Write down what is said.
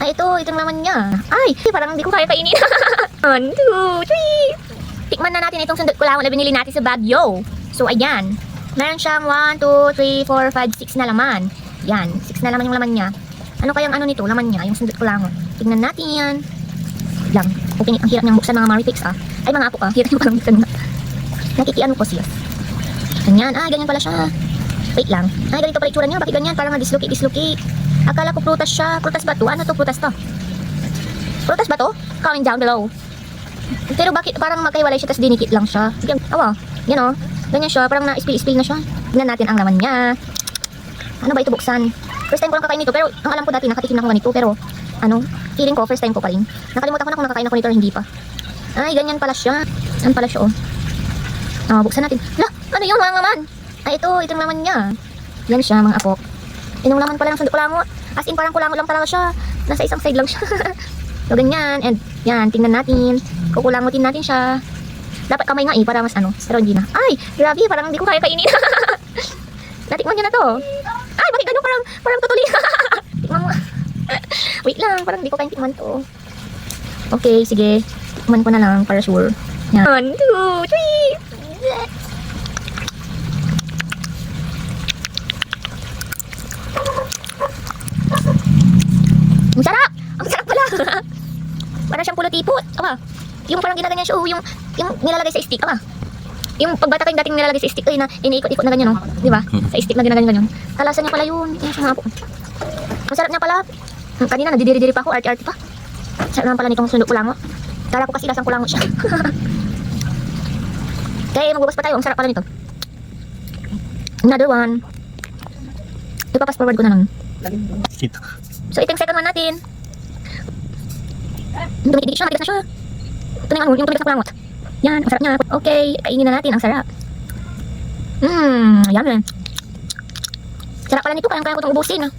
Ay, ito, itong laman niya. Ay, parang hindi ko kaya kainin. One, two, three. Tikman na natin itong sundot kulangot na binili natin sa Baguio. So, ayan. Meron siyang 1, 2, 3, 4, 5, 6 na laman. Yan, 6 na laman yung laman niya. Ano kayang ano nito, laman niya, yung sundot kulangot. Tignan natin yan. Lang. Okay, ang hirap niyang buksan mga Maripix ah. Ay, mga apo ah. Hirap niyang parang buksan na. Nakikiano ko siya. Ganyan. Ah, ganyan pala siya. Wait lang. Ay, ganito pala itsura niya. Bakit ganyan? Parang na-dislocate, dislocate. Akala ko prutas siya. Prutas ba to? Ano to prutas to? Prutas ba to? Comment down below. Pero bakit parang magkaiwalay siya tapos dinikit lang siya? Yan, awa. Yan o. Ganyan siya. Parang na-spill-spill na siya. Tignan natin ang laman niya. Ano ba ito buksan? First time ko lang kakain nito. Pero ang alam ko dati nakatikim na ako ganito. Pero ano, feeling ko first time ko pa rin. Nakalimutan ko na kung nakakain ako nito or hindi pa. Ay, ganyan pala siya. Ano pala siya oh. Ah, buksan natin. La, ano yun mga laman? Ay, ito, itong laman niya. Yan siya mga apo. Inong laman pala ng sundok kulangot. As in, parang kulangot lang talaga siya. Nasa isang side lang siya. so, ganyan. And, yan, tingnan natin. Kukulangutin natin siya. Dapat kamay nga eh, para mas ano. Pero hindi na. Ay, grabe, parang hindi ko kaya kainin. Natikman niyo na to. Ay, bakit ganun? Parang, parang tutuli. Tikman mo. Wait lang, parang hindi ko kaya tikman to. Okay, sige. Tikman ko na lang para sure. Yan. One, two, three. Ang sarap! Ang sarap pala! Para siyang pulotipot. Aba, yung parang ginaganyan siya, oh, yung, yung nilalagay sa stick. Aba, yung pagbata kayong dating nilalagay sa stick, ay na iniikot-ikot na ganyan, oh. Di ba? Sa stick na ginaganyan ganyan. Kalasan niya pala yun. Yan siya nga po. Ang sarap niya pala. Hmm, Kanina, nadidiri-diri pa ako, arte-arte pa. Sarap naman pala nitong sundok kulango. Kala ko kasi lasang kulango siya. Kaya magbubas pa tayo, ang sarap pala nito. Another one. Ipapas forward ko na lang. Dito. So, ito yung second one natin. Dumidikit siya, matigas na siya. Ito na yung ano, yung tumigas na kulangot. Yan, ang sarap niya. Okay, kainin na natin, ang sarap. Mmm, yummy. Sarap pala nito, kayang-kaya ko itong ubusin. Ah.